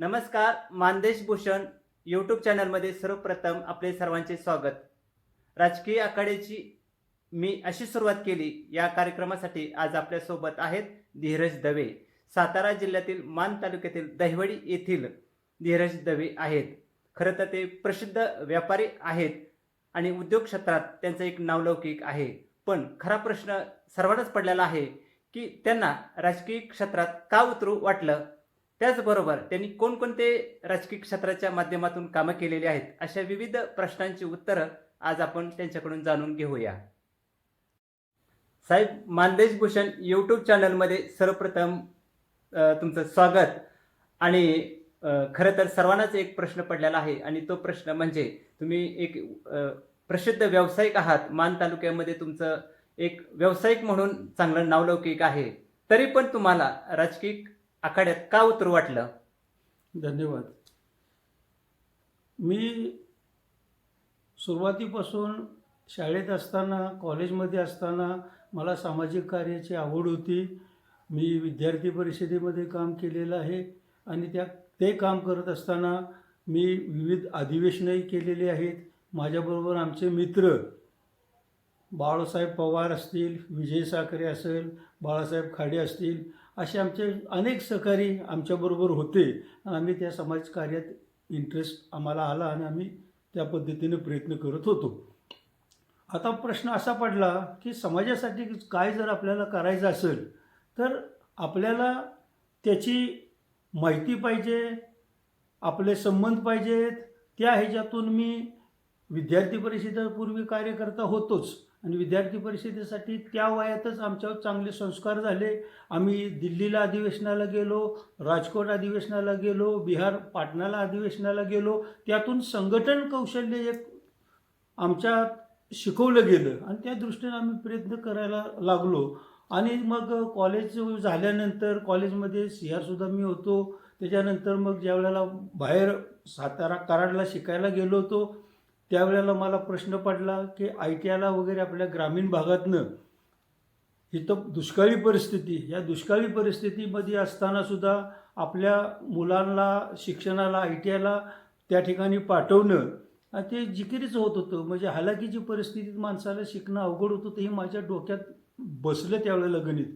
नमस्कार मानदेश भूषण यूट्यूब चॅनलमध्ये सर्वप्रथम आपले सर्वांचे स्वागत. राजकीय आखाड्याची मी अशी सुरुवात केली या कार्यक्रमासाठी आज आपल्यासोबत आहेत धीरज दवे. सातारा जिल्ह्यातील मान तालुक्यातील दहिवडी येथील धीरज दवे आहेत. खरं तर ते प्रसिद्ध व्यापारी आहेत आणि उद्योग क्षेत्रात त्यांचं एक नावलौकिक आहे. पण खरा प्रश्न सर्वांनाच पडलेला आहे की त्यांना राजकीय क्षेत्रात का उतरू वाटलं? त्याचबरोबर त्यांनी कोणकोणते राजकीय क्षेत्राच्या माध्यमातून कामं केलेली आहेत अशा विविध प्रश्नांची उत्तरं आज आपण त्यांच्याकडून जाणून घेऊया. साहेब मानदेश भूषण यूट्यूब चॅनलमध्ये सर्वप्रथम तुमचं स्वागत. आणि खरं तर सर्वांनाच एक प्रश्न पडलेला आहे आणि तो प्रश्न म्हणजे तुम्ही एक प्रसिद्ध व्यावसायिक आहात. मान तालुक्यामध्ये तुमचं एक व्यावसायिक म्हणून चांगलं नावलौकिक आहे. तरी पण तुम्हाला राजकीय आखाड्यात का उतरू वाटलं? धन्यवाद. मी सुरुवातीपासून शाळेत असताना कॉलेजमध्ये असताना मला सामाजिक कार्याची आवड होती. मी विद्यार्थी परिषदेमध्ये काम केलेलं आहे आणि त्या ते काम करत असताना मी विविध अधिवेशनंही केलेली आहेत. माझ्याबरोबर आमचे मित्र बाळासाहेब पवार असतील विजय साखरे असेल बाळासाहेब खाडे असतील असे आमचे अनेक सहकारी आमच्याबरोबर होते. आणि आम्ही त्या समाज कार्यात इंटरेस्ट आम्हाला आला आणि आम्ही त्या पद्धतीने प्रयत्न करत होतो. आता प्रश्न असा पडला की समाजासाठी काय जर आपल्याला करायचं असेल तर आपल्याला त्याची माहिती पाहिजे आपले संबंध पाहिजेत. त्या ह्याच्यातून मी विद्यार्थी परिषदेपूर्वी कार्यकर्ता होतोच. आणि विद्यार्थी परिषदेसाठी त्या वयातच आमच्यावर चांगले संस्कार झाले. आम्ही दिल्लीला अधिवेशनाला गेलो राजकोट अधिवेशनाला गेलो बिहार पाटणाला अधिवेशनाला गेलो. त्यातून संघटन कौशल्य एक आमच्या शिकवलं गेलं आणि त्या दृष्टीने आम्ही प्रयत्न करायला लागलो. आणि मग कॉलेज झाल्यानंतर कॉलेजमध्ये सी आरसुद्धा मी होतो. त्याच्यानंतर मग ज्या वेळेला बाहेर सातारा कराडला शिकायला गेलो होतो त्यावेळेला मला प्रश्न पडला की आय टी आयला वगैरे आपल्या ग्रामीण भागातनं इथं दुष्काळी परिस्थिती या दुष्काळी परिस्थितीमध्ये असतानासुद्धा आपल्या मुलांना शिक्षणाला आय टी आयला त्या ठिकाणी पाठवणं ते जिकिरीच होत होतं. म्हणजे हालाकीची परिस्थितीत माणसाला शिकणं अवघड होत होतं हे माझ्या डोक्यात बसलं त्यावेळेला गणित.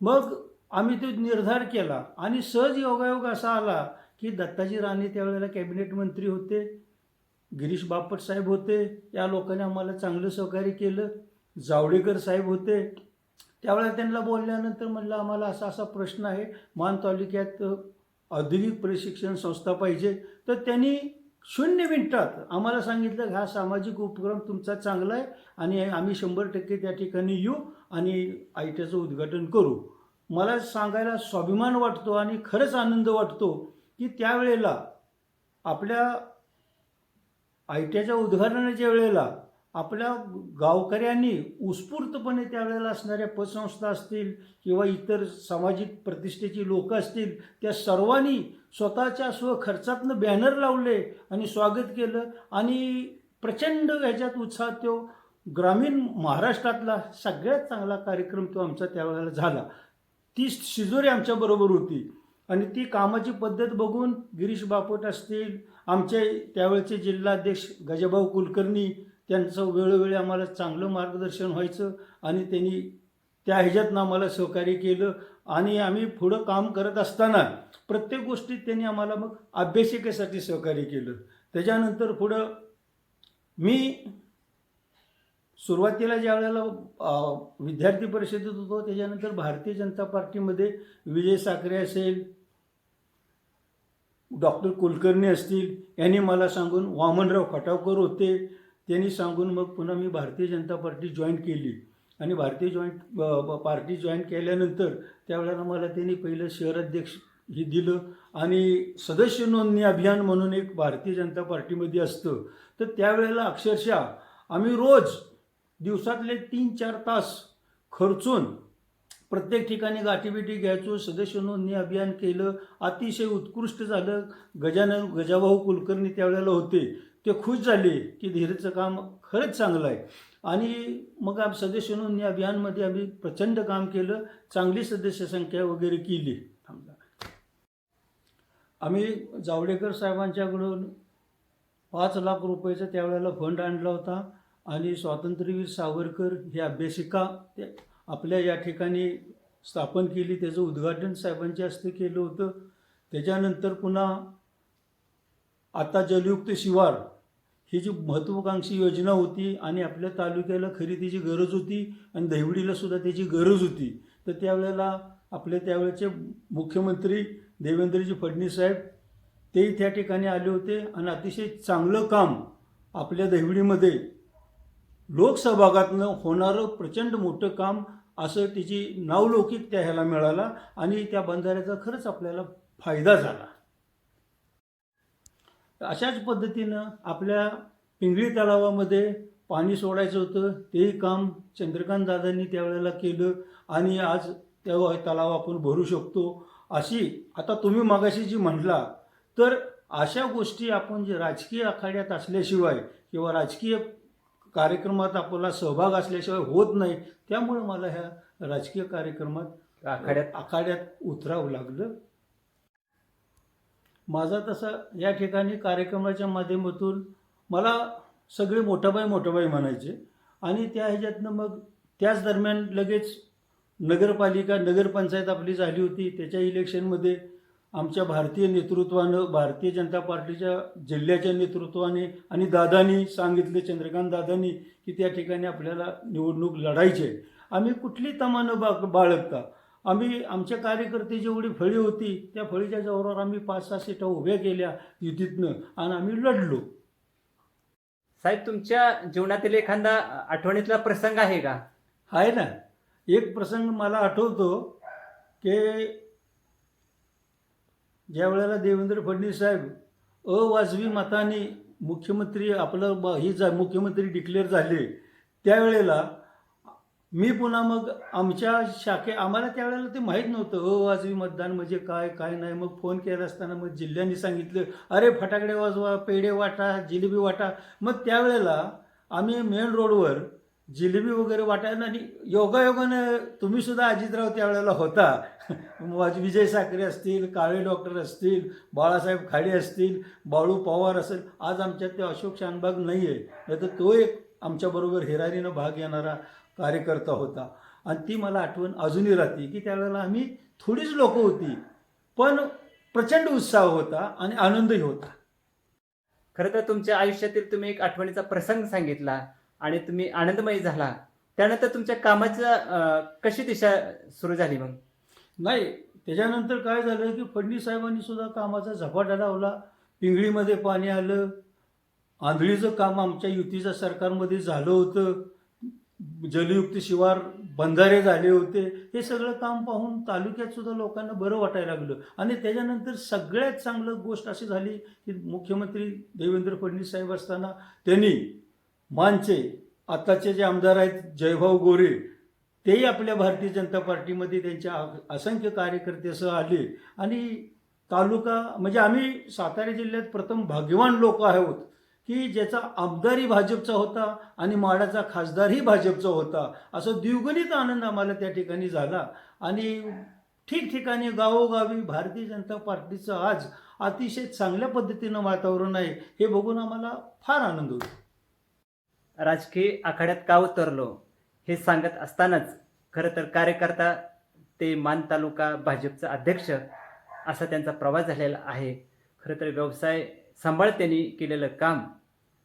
मग आम्ही तो निर्धार केला आणि सहज योगायोग असा आला की दत्ताजी राणे त्यावेळेला कॅबिनेट मंत्री होते. गिरीश बापट साहेब होते या लोकांनी आम्हाला चांगलं सहकार्य केलं. जावडेकर साहेब होते. त्यावेळेला त्यांना बोलल्यानंतर म्हणलं आम्हाला असा असा प्रश्न आहे. मान तालुक्यात औद्योगिक प्रशिक्षण संस्था पाहिजे. तर त्यांनी शून्य मिनिटात आम्हाला सांगितलं हा सामाजिक उपक्रम तुमचा चांगला आहे आणि आम्ही शंभर टक्के त्या ठिकाणी येऊ आणि आय टीचं उद्घाटन करू. मला सांगायला स्वाभिमान वाटतो आणि खरंच आनंद वाटतो की त्यावेळेला आपल्या आय टीच्या उद्घाटनाच्या वेळेला आपल्या गावकऱ्यांनी उत्स्फूर्तपणे त्यावेळेला असणाऱ्या पतसंस्था असतील किंवा इतर सामाजिक प्रतिष्ठेची लोक असतील त्या सर्वांनी स्वतःच्या स्वखर्चातनं बॅनर लावले आणि स्वागत केलं. आणि प्रचंड ह्याच्यात उत्साह तो ग्रामीण महाराष्ट्रातला सगळ्यात चांगला कार्यक्रम तो आमचा त्यावेळेला झाला. ती शिजोरी आमच्याबरोबर होती. आणि ती कामाची पद्धत बघून गिरीश बापट असतील आमचे त्यावेळचे जिल्हाध्यक्ष गजाभाऊ कुलकर्णी त्यांचं वेळोवेळी आम्हाला चांगलं मार्गदर्शन व्हायचं आणि त्यांनी त्या ह्याच्यातनं आम्हाला सहकार्य केलं. आणि आम्ही पुढं काम करत असताना प्रत्येक गोष्टीत त्यांनी आम्हाला मग अभ्यासिकेसाठी सहकार्य केलं. त्याच्यानंतर पुढं मी सुरुवातीला ज्या वेळेला विद्यार्थी परिषदेत होतो त्याच्यानंतर भारतीय जनता पार्टीमध्ये विजय साखरे असेल डॉक्टर कुलकर्णी असतील यांनी मला सांगून वामनराव खटावकर होते त्यांनी सांगून मग पुन्हा मी भारतीय जनता पार्टी जॉईन केली. आणि भारतीय जॉईंट पार्टी जॉईन केल्यानंतर त्यावेळेला मला त्यांनी पहिलं शहर अध्यक्ष हे दिलं. आणि सदस्य नोंदणी अभियान म्हणून एक भारतीय जनता पार्टीमध्ये असतं. तर त्यावेळेला अक्षरशः आम्ही रोज दिवसातले तीन चार तास खर्चून प्रत्येक ठिकाणी गाठीबिटी घ्यायचो सदस्य नोंदणी अभियान केलं अतिशय उत्कृष्ट झालं. गजानन गजाभाऊ कुलकर्णी त्यावेळेला होते. ते खुश झाले की धीरेचं काम खरंच चांगलं आहे. आणि मग आम सदस्य नोंदणी अभियानमध्ये आम्ही प्रचंड काम केलं चांगली सदस्य संख्या वगैरे केली. आम्ही जावडेकर साहेबांच्याकडून पाच लाख रुपयाचा त्यावेळेला फंड आणला होता. आणि स्वातंत्र्यवीर सावरकर ही अभ्यासिका ते आपल्या या ठिकाणी स्थापन केली. त्याचं उद्घाटन साहेबांच्या हस्ते केलं होतं. त्याच्यानंतर पुन्हा आता जलयुक्त शिवार ही जी महत्त्वाकांक्षी योजना होती आणि आपल्या तालुक्याला खरी त्याची गरज होती आणि दहिवडीला सुद्धा त्याची गरज होती. तर त्यावेळेला आपले त्यावेळेचे मुख्यमंत्री देवेंद्रजी फडणवीस साहेब तेही त्या ठिकाणी आले होते. आणि अतिशय चांगलं काम आपल्या दहिवडीमध्ये लोकसहभागातनं होणारं प्रचंड मोठं काम असं तिची नावलौकिक त्या ह्याला मिळाला आणि त्या बंधाऱ्याचा खरंच आपल्याला फायदा झाला. अशाच पद्धतीनं आपल्या पिंगळी तलावामध्ये पाणी सोडायचं होतं तेही काम चंद्रकांत दादांनी त्यावेळेला केलं आणि आज त्या तलाव आपण भरू शकतो अशी आता तुम्ही मागाशी जी म्हटला तर अशा गोष्टी आपण जे राजकीय आखाड्यात असल्याशिवाय किंवा राजकीय कार्यक्रमात आपला सहभाग असल्याशिवाय होत नाही. त्यामुळे मला ह्या राजकीय कार्यक्रमात आखाड्यात. आखाड्यात उतरावं लागलं. माझा तसा या ठिकाणी कार्यक्रमाच्या माध्यमातून मला सगळे मोठाबाई मोठाबाई म्हणायचे. आणि त्या ह्याच्यातनं मग त्याच दरम्यान लगेच नगरपालिका नगरपंचायत आपली झाली होती. त्याच्या इलेक्शनमध्ये आमच्या भारतीय नेतृत्वानं भारतीय जनता पार्टीच्या जिल्ह्याच्या नेतृत्वाने आणि दादानी सांगितले चंद्रकांत दादांनी की त्या ठिकाणी आपल्याला निवडणूक लढायची आहे. आम्ही कुठली तमानं बा बाळगता? आम्ही आमच्या कार्यकर्ते जेवढी फळी होती त्या फळीच्या जोरावर आम्ही पाच सहा सीटा उभ्या केल्या युतीतनं आणि आम्ही लढलो. साहेब तुमच्या जीवनातील एखादा आठवणीतला प्रसंग आहे का? आहे ना. एक प्रसंग मला आठवतो की ज्या वेळेला देवेंद्र फडणवीस साहेब अवाजवी मताने मुख्यमंत्री आपलं ब- ही जा मुख्यमंत्री डिक्लेअर झाले त्यावेळेला मी पुन्हा मग आमच्या शाखे आम्हाला त्यावेळेला ते माहीत नव्हतं अवाजवी मतदान म्हणजे काय काय नाही. मग फोन केला असताना मग जिल्ह्यांनी सांगितलं अरे फटाकडे वाजवा पेढे वाटा जिलेबी वाटा. मग त्यावेळेला आम्ही मेन रोडवर जिलेबी वगैरे वाटायला आणि योगायोगानं तुम्ही सुद्धा अजितराव त्यावेळेला होता. विजय साखरे असतील काळे डॉक्टर असतील बाळासाहेब खाडे असतील बाळू पवार असेल आज आमच्यात ते अशोक शानबाग नाही आहे नाही तर तो एक आमच्याबरोबर हेरारीनं भाग घेणारा कार्यकर्ता होता. आणि ती मला आठवण अजूनही राहते की त्यावेळेला आम्ही थोडीच लोकं होती पण प्रचंड उत्साह होता आणि आनंदही होता. खरं तर तुमच्या आयुष्यातील तुम्ही एक आठवणीचा प्रसंग सांगितला. आणि तुम्ही आनंदमयी झाला. त्यानंतर तुमच्या कामाचं कशी दिशा सुरू झाली मग? नाही त्याच्यानंतर काय झालं की फडणवीस साहेबांनी सुद्धा कामाचा झपाटा लावला. पिंगळीमध्ये पाणी आलं. आंधळीचं काम आमच्या युतीच्या सरकारमध्ये झालं होतं. जलयुक्त शिवार बंधारे झाले होते. हे सगळं काम पाहून तालुक्यात सुद्धा लोकांना बरं वाटायला लागलं. आणि त्याच्यानंतर सगळ्यात चांगलं गोष्ट अशी झाली की मुख्यमंत्री देवेंद्र फडणवीस साहेब असताना त्यांनी मानचे आताचे जे आमदार आहेत जयभाऊ गोरे तेही आपल्या भारतीय जनता पार्टीमध्ये त्यांच्या असंख्य कार्यकर्त्यासह आले. आणि तालुका म्हणजे आम्ही सातारा जिल्ह्यात प्रथम भाग्यवान लोक आहोत की ज्याचा आमदारही भाजपचा होता आणि माडाचा खासदारही भाजपचा होता. असं द्विगुणित आनंद आम्हाला त्या ठिकाणी झाला. आणि ठिकठिकाणी गावोगावी भारतीय जनता पार्टीचं आज अतिशय चांगल्या पद्धतीनं वातावरण आहे हे बघून आम्हाला फार आनंद होतो. राजकीय आखाड्यात का उतरलो हे सांगत असतानाच खरं तर कार्यकर्ता ते मान तालुका भाजपचा अध्यक्ष असा त्यांचा प्रवास झालेला आहे. खरं तर व्यवसाय सांभाळ त्यांनी केलेलं काम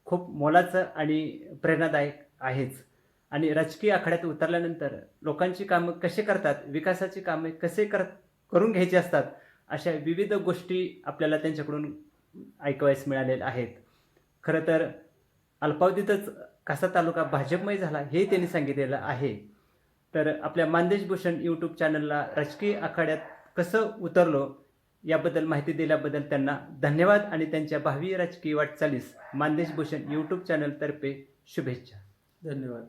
खूप मोलाचं आणि प्रेरणादायक आहेच. आणि राजकीय आखाड्यात उतरल्यानंतर लोकांची कामं कसे करतात विकासाची कामे कसे कर करून घ्यायची असतात अशा विविध गोष्टी आपल्याला त्यांच्याकडून ऐकवायस मिळालेल्या आहेत. खरं तर अल्पावधीतच कसा तालुका भाजपमय झाला हे त्यांनी सांगितलेलं आहे. तर आपल्या मानदेश भूषण यूट्यूब चॅनलला राजकीय आखाड्यात कसं उतरलो याबद्दल माहिती दिल्याबद्दल त्यांना धन्यवाद आणि त्यांच्या भावी राजकीय वाटचालीस मानदेश भूषण यूट्यूब चॅनलतर्फे शुभेच्छा. धन्यवाद.